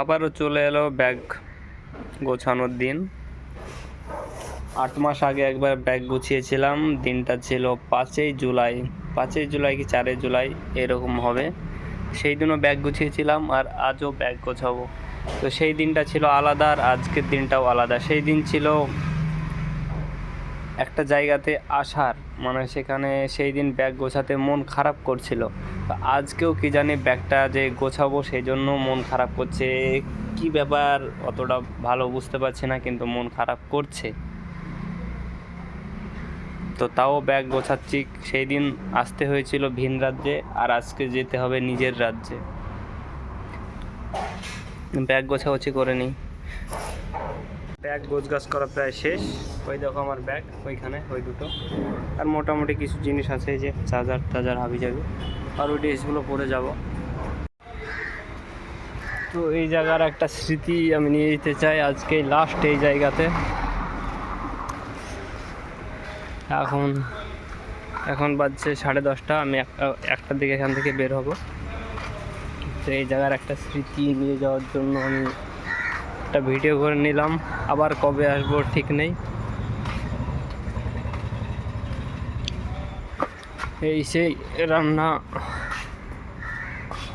আবারও চলে এলো ব্যাগ গোছানোর দিন। আট মাস আগে একবার ব্যাগ গুছিয়েছিলাম। দিনটা ছিল পাঁচই জুলাই। পাঁচই জুলাই কি চারই জুলাই? এরকম হবে। সেই দিনও ব্যাগ গুছিয়েছিলাম আর আজও ব্যাগ গোছাবো। তো সেই দিনটা ছিল আলাদা আর আজকের দিনটাও আলাদা। সেই দিন ছিল একটা জায়গাতে আসার মানে সেখানে সেই দিন ব্যাগ গোছাতে মন খারাপ করছিল। তো আজকেও কি জানি ব্যাগটা যে গোছাবো সেই জন্য মন খারাপ করছে। কি ব্যাপার, অতটা ভালো বুঝতে পারছি না, কিন্তু মন খারাপ করছে। তো তাও ব্যাগ গোছাচ্ছি। সেই দিন আসতে হয়েছিল ভিন রাজ্যে, আর আজকে যেতে হবে নিজের রাজ্যে। ব্যাগ গোছাগুছি করে নিই। ব্যাগ গোছগাছ করা প্রায় শেষ। ওই দেখো আমার ব্যাগ, ওইখানে, ওই দুটো। আর মোটামুটি কিছু জিনিস আছে যে চার্জার টাজার হাবি যাবে আর ওই ড্রেসগুলো পরে যাব। তো এই জায়গার একটা স্মৃতি আমি নিয়ে যেতে চাই আজকে লাস্ট এই জায়গাতে। এখন এখন বাজছে সাড়ে দশটা, আমি একটা একটার দিকে এখান থেকে বের হব। তো এই জায়গার একটা স্মৃতি নিয়ে যাওয়ার জন্য আমি একটা ভিডিও করে নিলাম। আবার কবে আসব ঠিক নেই। এই সেই রান্না,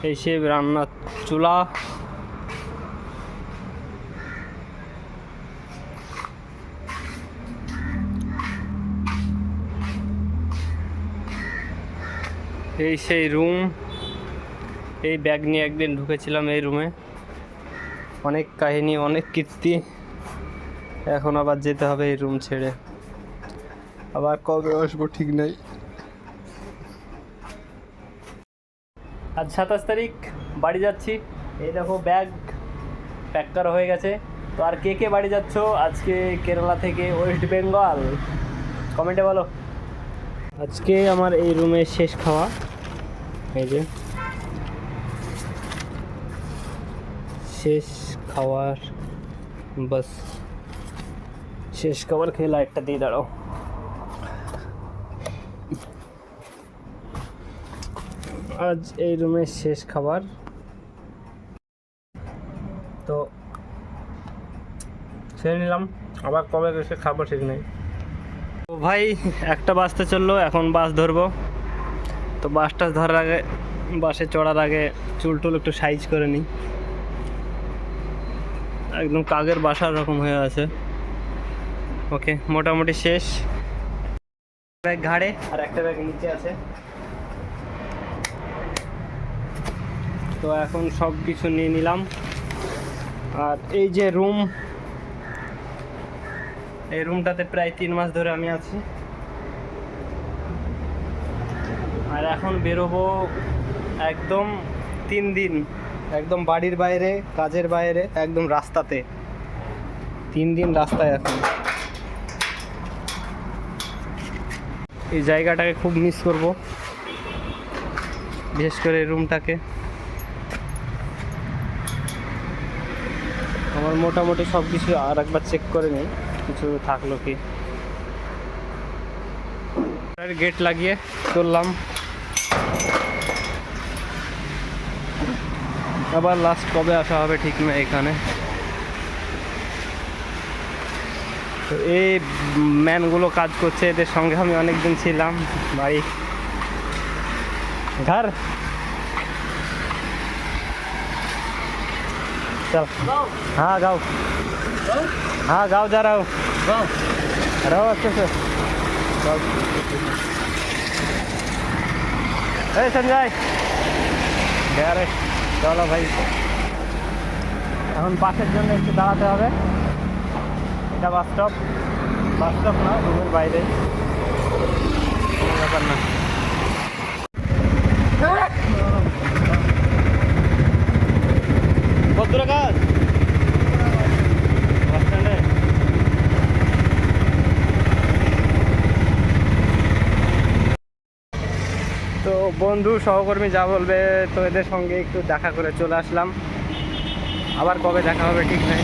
এই সেই রান্না চুলা। এই সেই রুম। এই ব্যাগ নিয়ে একদিন ঢুকেছিলাম এই রুমে অনেক কাহিনী, অনেক কীর্তি। এখন আবার যেতে হবে এই রুম ছেড়ে। আবার কবে আসব ঠিক নেই। আজ সাতাশ তারিখ, বাড়ি যাচ্ছি। এই দেখো ব্যাগ প্যাক করা হয়ে গেছে। তো আর কে কে বাড়ি যাচ্ছ? আজকে কেরালা থেকে ওয়েস্ট বেঙ্গল। কমেন্টে বলো। আজকে আমার এই রুমে শেষ খাওয়া। এই যে। শেষ খাওয়ার, বাস। শেষ খাবার খেয়ে লাইটটা দিয়ে দাঁড়াও। আজ এই রুমের শেষ খাবার। তো ছেড়ে নিলাম। আবার কবে এসে খাব ঠিক নেই। তো ভাই, একটা বাসতে চলল, এখন বাস ধরবো। তো বাস বাসটা ধরার আগে, বাসে চড়ার আগে চুল টুল একটু সাইজ করে নিই। একদম কাগের বাসার রকম হয়ে আছে। ওকে, মোটামুটি শেষ। ব্যাগ ঘাড়ে আর একটা ব্যাগ নিচে আছে। তো এখন সব কিছু নিয়ে নিলাম। আর এই যে রুম, এই রুমটাতে প্রায় তিন মাস ধরে আমি আছি। আর এখন বেরোবো একদম তিন দিন। একদম বাড়ির বাইরে, কাজের বাইরে, একদম রাস্তাতে। তিন দিন রাস্তায় এখন। এই জায়গাটাকে খুব মিস করব। বিশেষ করে রুমটাকে আমার মোটামুটি সব কিছু আর একবার চেক করে নিই, কিছু থাকল কি। গেট লাগিয়ে চললাম। আবার লাস্ট কবে আসা হবে ঠিক না এখানে। তো এই ম্যানগুলো কাজ করছে, এদের সঙ্গে আমি অনেকদিন ছিলাম, বাড়ি। ঘর। চল। হ্যাঁ যাও। হ্যাঁ যাও যা রাও রাও এই, সঞ্জয়। চলো ভাই। এখন বাসের জন্য একটু দাঁড়াতে হবে। এটা বাস স্টপ। বাস স্টপ না রুমের বাইরে। ব্যাপার না। কত দূরে কাজ বাস স্ট্যান্ডে তো বন্ধু সহকর্মী যা বলবে, তো এদের সঙ্গে একটু দেখা করে চলে আসলাম। আবার কবে দেখা হবে ঠিক নাই।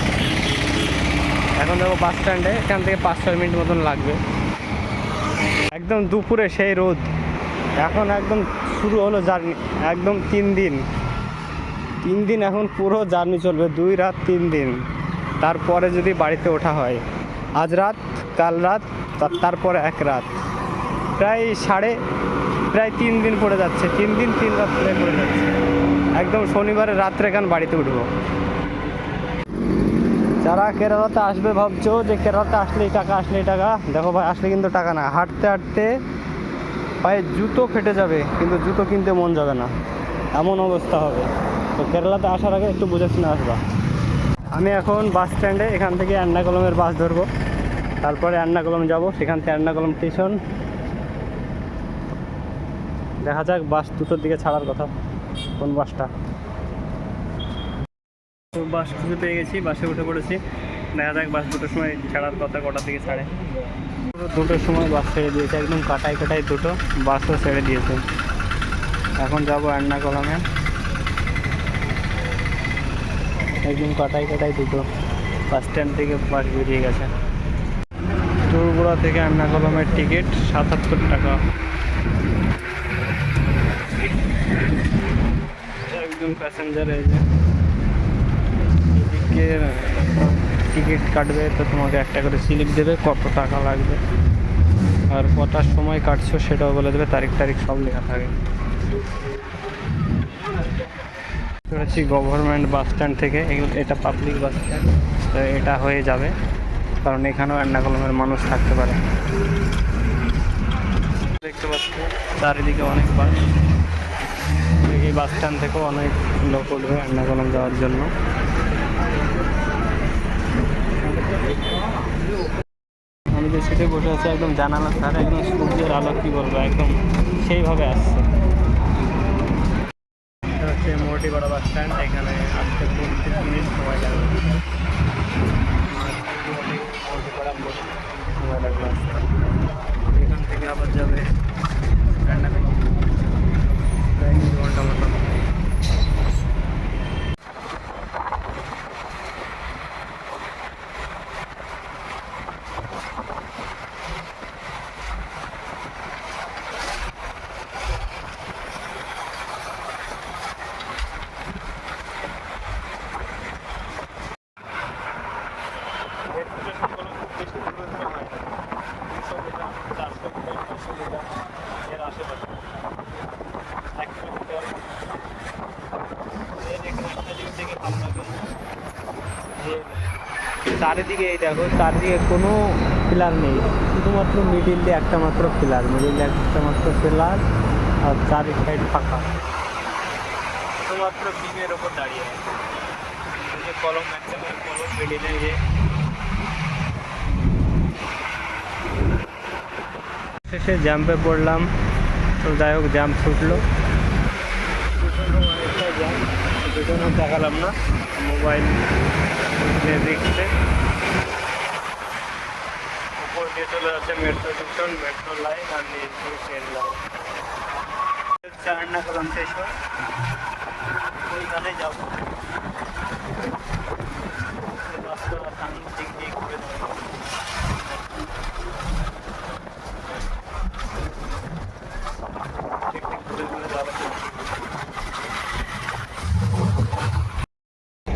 এখন যাব বাস স্ট্যান্ডে, এখান থেকে পাঁচ, ছয় মিনিট মতন লাগবে। একদম দুপুরে সেই রোদ। এখন একদম শুরু হলো জার্নি, একদম তিন দিন। তিন দিন এখন পুরো জার্নি চলবে, দুই রাত, তিন দিন। তারপরে যদি বাড়িতে ওঠা হয়, আজ রাত, কাল রাত, তার- তারপরে এক রাত। প্রায় সাড়ে প্রায় তিন দিন পড়ে যাচ্ছে, তিন দিন তিন রাত প্রায় পড়ে যাচ্ছে। একদম শনিবারে রাত্রে এখান বাড়িতে উঠবো। যারা কেরালাতে আসবে ভাবছ যে কেরালাতে আসলে এই টাকা আসলে এই টাকা, দেখো ভাই, আসলে কিন্তু টাকা না, হাঁটতে হাঁটতে পায়ে জুতো ফেটে যাবে, কিন্তু জুতো কিনতে মন যাবে না। এমন অবস্থা হবে। তো কেরালাতে আসার আগে একটু বুঝে শুনে আসবা। আমি এখন বাস স্ট্যান্ডে, এখান থেকে এর্নাকুলমের বাস ধরবো। তারপরে এর্নাকুলম যাব, সেখান থেকে এর্নাকুলম স্টেশন। দেখা যাক, বাস দুটোর দিকে ছাড়ার কথা, কোন বাসটা। বাস খুঁজে পেয়ে গেছি, বাসে উঠে পড়েছি। দেখা যাক, বাস দুটোর সময় ছাড়ার কথা কটার দিকে ছাড়ে। দুটোর সময় বাস ছেড়ে দিয়েছে, একদম কাটাই কাটাই দুটো, বাসও ছেড়ে দিয়েছে। এখন যাব কলমে একদম কাটাই কাটাই দুটো, বাস স্ট্যান্ড থেকে বাস বেরিয়ে গেছে। দূরগুড়া থেকে এর্নাকুলামের টিকিট সাতাত্তর টাকা একদম প্যাসেঞ্জার এই যে এদিকে টিকিট কাটবে তো তোমাকে একটা করে স্লিপ দেবে কত টাকা লাগবে আর কটার সময় কাটছো সেটাও বলে দেবে তারিখ তারিখ সব লেখা থাকে করেছি গভর্নমেন্ট বাস স্ট্যান্ড থেকে এটা পাবলিক বাস স্ট্যান্ড তো এটা হয়ে যাবে, কারণ এখানেও এর্নাকুলামের মানুষ থাকতে পারে। দেখতে পাচ্ছি, চারিদিকে অনেক বাস এই বাস স্ট্যান্ড থেকেও অনেক লোক উঠবে এর্নাকুলাম যাওয়ার জন্য। আমি যে সিটে বসে আছি, একদম জানালার ধারে একদম সূর্যের আলো, কি বলব, একদম সেইভাবে আসছে। এটা হচ্ছে মোটিপাড়া বাস স্ট্যান্ড, এখানে আসতে পঁচিশ মিনিট সময় লাগবে। এখান থেকে আবার যাবে। এর্নাকুলাম প্রায় তিন ঘণ্টা মতো চারিদিকে এই দেখো, চারিদিকে কোনো পিলার নেই। শুধুমাত্র মিডিল দিয়ে একটা মাত্র পিলার মিডিল দিয়ে একটা মাত্র পিলার আর চারি সাইড ফাঁকা। শুধুমাত্র বিমের ওপর দাঁড়িয়ে আছে। কলম একটা কলম মিডিলে যে। শেষে জাম্পে পড়লাম। তো যাই হোক জাম্প ছুটলো। দেখালাম না। মোবাইল দেখছে চলে যাচ্ছে মেট্রো স্টেশন মেট্রো লাইন আর ট্রেন লাইন চান্না করলাম স্টেশন ওইখানে যাব।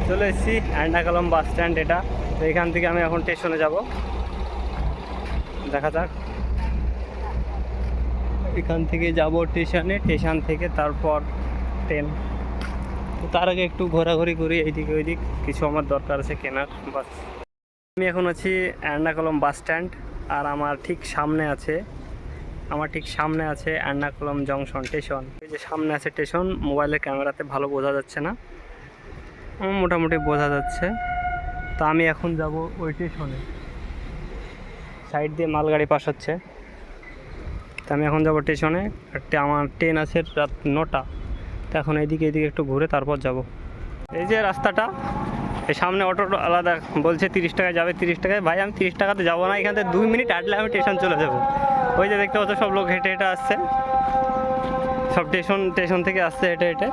চলে এসেছি অ্যান্ডাকালম বাস স্ট্যান্ড এটা। তো এখান থেকে আমি এখন স্টেশনে যাব। দেখা যাক। এখান থেকে যাব স্টেশনে স্টেশন থেকে তারপর ট্রেন তো তার আগে একটু ঘোরাঘুরি করি, এইদিকে ওইদিক। কিছু আমার দরকার আছে কেনার, বাস। আমি এখন আছি এর্নাকুলম বাস স্ট্যান্ড, আর আমার ঠিক সামনে আছে, আমার ঠিক সামনে আছে এর্নাকুলম জংশন স্টেশন এই যে সামনে আছে স্টেশন মোবাইলের ক্যামেরাতে ভালো বোঝা যাচ্ছে না। মোটামুটি বোঝা যাচ্ছে। তো আমি এখন যাব ওই স্টেশনে সাইড দিয়ে মালগাড়ি পাস হচ্ছে তো আমি এখন যাব স্টেশনে। একটা আমার ট্রেন আছে রাত নটা। তো এখন এইদিকে এইদিকে একটু ঘুরে তারপর যাব। এই যে রাস্তাটা, এই সামনে অটো আলাদা বলছে তিরিশ টাকায় যাবে, তিরিশ টাকায়। ভাই, আমি তিরিশ টাকাতে যাব না, এখান থেকে দুই মিনিট আটলে আমি স্টেশন চলে যাব। ওই যে দেখতে পাচ্ছ, সব লোক হেঁটে হেঁটে আসছে। সব স্টেশন স্টেশন থেকে আসছে হেঁটে হেঁটে।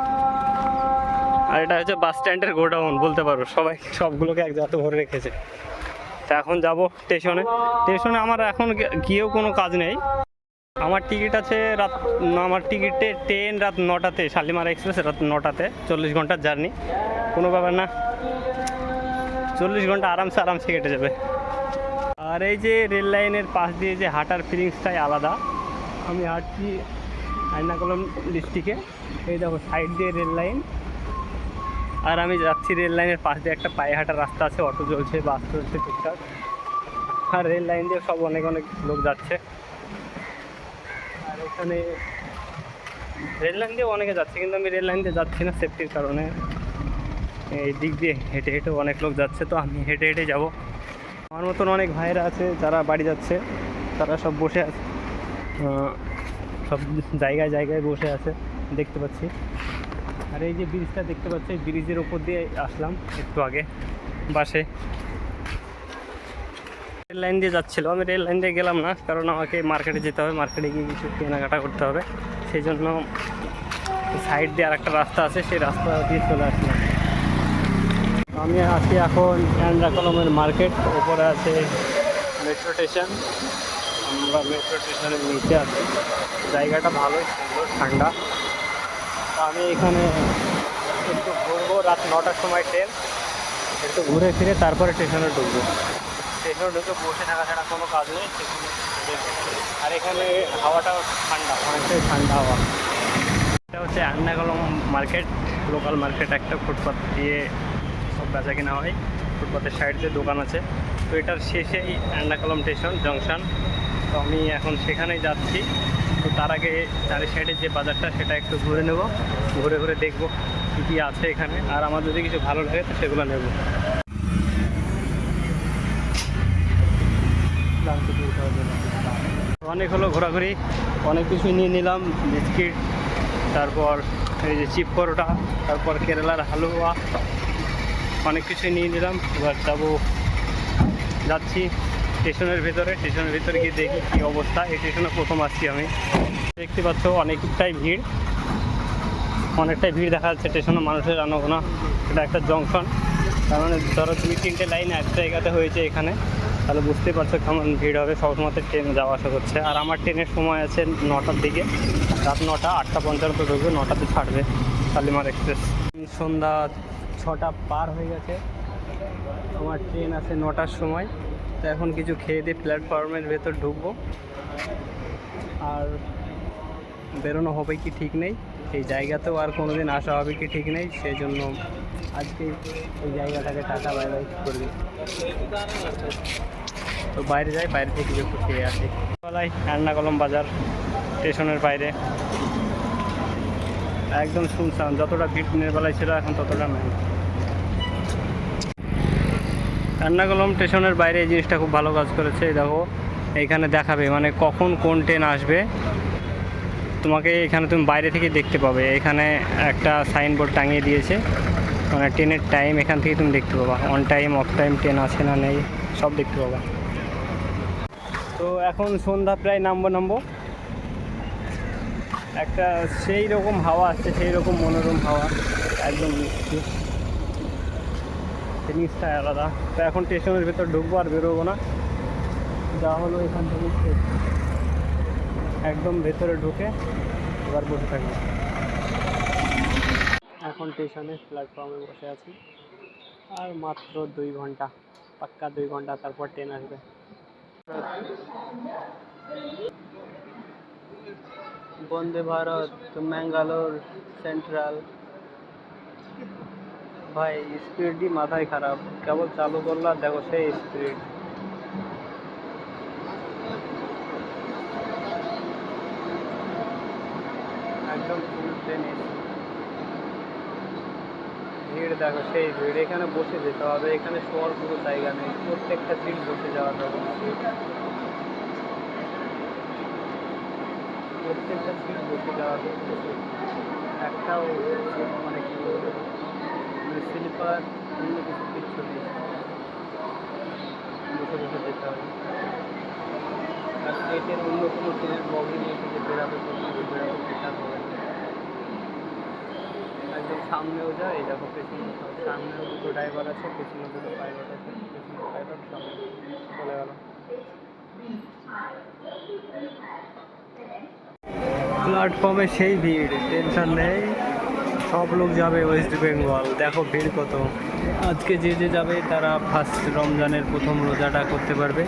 আর এটা হচ্ছে বাস স্ট্যান্ডের গোডাউন, বলতে পারো সবাই। সবগুলোকে এক জায়গাতে ভরে রেখেছে। এখন যাব স্টেশনে স্টেশনে আমার এখন গিয়েও কোনো কাজ নেই। আমার টিকিট আছে রাত, আমার টিকিটে ট্রেন রাত নটাতে, শালিমার এক্সপ্রেস রাত নটাতে, চল্লিশ ঘণ্টার জার্নি কোনো ব্যাপার না। চল্লিশ ঘণ্টা আরামসে আরামসে কেটে যাবে। আর এই যে রেল লাইনের পাশ দিয়ে যে হাঁটার ফিলিংসটাই আলাদা। আমি হাঁটছি আইনাকলম ডিস্ট্রিক্টে এই দেখো সাইড দিয়ে রেল লাইন। আর আমি যাচ্ছি রেল লাইনের পাশ দিয়ে, একটা পায়ে হাঁটার রাস্তা আছে, অটো চলছে, বাস চলছে ঠিকঠাক আর রেল লাইন দিয়ে সব অনেক অনেক লোক যাচ্ছে। আর এখানে রেল লাইন দিয়ে অনেকে যাচ্ছে, কিন্তু আমি রেল লাইন দিয়ে যাচ্ছি না সেফটির কারণে। এই দিক দিয়ে হেঁটে হেঁটে অনেক লোক যাচ্ছে, তো আমি হেঁটে হেঁটে যাব। আমার মতন অনেক ভাইরা আছে, যারা বাড়ি যাচ্ছে, তারা সব বসে আছে। সব জায়গায় জায়গায় বসে আছে, দেখতে পাচ্ছি। আর এই যে ব্রিজটা দেখতে পাচ্ছি ব্রিজের ওপর দিয়ে আসলাম একটু আগে, বাসে। রেল লাইন দিয়ে যাচ্ছিল। আমি রেল লাইন দিয়ে গেলাম না, কারণ আমাকে মার্কেটে যেতে হবে। মার্কেটে গিয়ে কিছু কেনাকাটা করতে হবে। সেই জন্য সাইড দিয়ে আর একটা রাস্তা আছে, সেই রাস্তা দিয়ে চলে আসলাম। আমি আছি এখন কলমের মার্কেট ওপরে আছে মেট্রো স্টেশন আমরা মেট্রো স্টেশনের নিচে আছি। জায়গাটা ভালোই সুন্দর, ঠান্ডা। আমি এখানে একটু ঘুরবো রাত নটার সময় ট্রেন একটু ঘুরে ফিরে তারপরে স্টেশনে ঢুকবো। স্টেশনে ঢুকে বসে থাকা ছাড়া কোনো কাজ নেই আর এখানে হাওয়াটাও ঠান্ডা। অনেকটাই ঠান্ডা হাওয়া। এটা হচ্ছে আন্নাকলম মার্কেট লোকাল মার্কেট একটা ফুটপাথ দিয়ে সব বেচা কেনা হয়। ফুটপাথের সাইড দিয়ে দোকান আছে। তো এটার শেষেই আন্নাকলম স্টেশন জংশন তো আমি এখন সেখানেই যাচ্ছি। তো তার আগে চারি সাইডের যে বাজারটা, সেটা একটু ঘুরে নেব। ঘুরে ঘুরে দেখব কী কী আছে এখানে। আর আমার যদি কিছু ভালো লাগে, তো সেগুলো নেব। অনেক হলো ঘোরাঘুরি, অনেক কিছু নিয়ে নিলাম, বিস্কিট, তারপর এই যে চিপ পরোটা, তারপর কেরালার হালুয়া, অনেক কিছু নিয়ে নিলাম। এবার যাব, যাচ্ছি। স্টেশনের ভেতরে স্টেশনের ভেতরে গিয়ে দেখি কী অবস্থা। এই স্টেশনে প্রথম আসছি আমি। দেখতে পাচ্ছ, অনেকটাই ভিড়। অনেকটাই ভিড় দেখা যাচ্ছে স্টেশনে মানুষের আনাগোনা। এটা একটা জংশন। তার মানে ধরো দুই তিনটে লাইন এক জায়গাতে হয়েছে এখানে, তাহলে বুঝতে পারছ কেমন ভিড় হবে। সবসময় ট্রেন যাওয়া আসা করছে আর আমার ট্রেনের সময় আছে নটার দিকে। রাত নটা, আটটা পঞ্চান্ন ঢুকবে নটাতে ছাড়বে শালিমার এক্সপ্রেস। সন্ধ্যা ছটা পার হয়ে গেছে। আমার ট্রেন আছে নটার সময়। তো এখন কিছু খেয়ে দিয়ে প্ল্যাটফর্মের ভেতর ঢুকবো। আর বেরোনো হবে কি ঠিক নেই, এই জায়গাতেও আর কোনো দিন আসা হবে কি ঠিক নেই সেই জন্য আজকে এই জায়গাটাকে টাকা বাই বাই করবি তো বাইরে যাই, বাইরে থেকে কিছু একটু খেয়ে আসি। বেলায় কলম বাজার, স্টেশনের বাইরে। একদম শুনশান, যতটা ভিড় দিনের বেলায় ছিল, এখন ততটা নেই। রান্নাকলম স্টেশনের বাইরে এই জিনিসটা খুব ভালো কাজ করেছে দেখো। এইখানে দেখাবে মানে কখন কোন ট্রেন আসবে। তোমাকে এখানে তুমি বাইরে থেকে দেখতে পাবে। এখানে একটা সাইনবোর্ড টাঙিয়ে দিয়েছে। মানে ট্রেনের টাইম এখান থেকে তুমি দেখতে পাবা। On time off time train আছে না নেই, সব দেখতে পাবা। তো এখন সন্ধ্যা প্রায় নামবো নামবো। একটা সেই রকম হাওয়া আসছে সেই রকম মনোরম হাওয়া। একদম মিষ্টি জিনিসটাই আলাদা। তো এখন স্টেশনের ভেতর ঢুকবো আর বেরোবো না। যা হলো এখান থেকে একদম ভেতরে ঢুকে এবার বসে থাকব। এখন স্টেশনে প্ল্যাটফর্মে বসে আছি। আর মাত্র দুই ঘণ্টা, পাক্কা দুই ঘণ্টা তারপর ট্রেন আসবে। বন্দে ভারত ম্যাঙ্গালোর সেন্ট্রাল ভাই, স্পিডই মাথায় খারাপ। কেবল চালু করলাম দেখো সেই স্পিড। একদম ফুল ট্রেন ভিড়, দেখো সেই ভিড়। এখানে বসে যেতে হবে, এখানে শোয়ার কোনো জায়গা নেই। প্রত্যেকটা সিট বসে যাওয়া যাবে প্রত্যেকটা সিট বসে যাওয়া একটাও মানে কি বলব? মানে স্লিপার, অন্য কিছু কিচ্ছু নেই। বসে বসে যেতে হবে। আর ট্রেনের অন্য কোনো ট্রেনের বগি নিয়ে যে বেরাবে কোথাও বেরাবে সেটা হবে একদম সামনেও যায় এই দেখো, পেছনে সামনেও দুটো ড্রাইভার আছে, পেছনে দুটো পাইলট আছে, পেছনে পাইলট সামনে চলে গেল। প্ল্যাটফর্মে সেই ভিড় টেনশন নেই। সব লোক যাবে ওয়েস্ট বেঙ্গল দেখো ভিড় কত। আজকে যে যে যাবে, তারা ফার্স্ট রমজানের প্রথম রোজাটা করতে পারবে।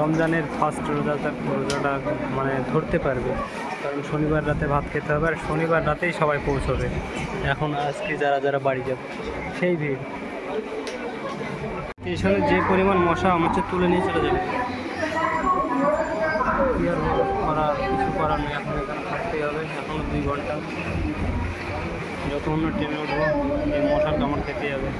রমজানের ফার্স্ট রোজাটা রোজাটা মানে ধরতে পারবে। কারণ শনিবার রাতে ভাত খেতে হবে, আর শনিবার রাতেই সবাই পৌঁছবে। এখন আজকে যারা যারা বাড়ি যাবে, সেই ভিড়। স্টেশনে যে পরিমাণ মশা আমার তুলে নিয়ে চলে যাবে। করার কিছু করার নেই, এখন দুই ঘণ্টা যতক্ষণ না ট্রেনে উঠবো এই মশার কামড় খেতে হবে।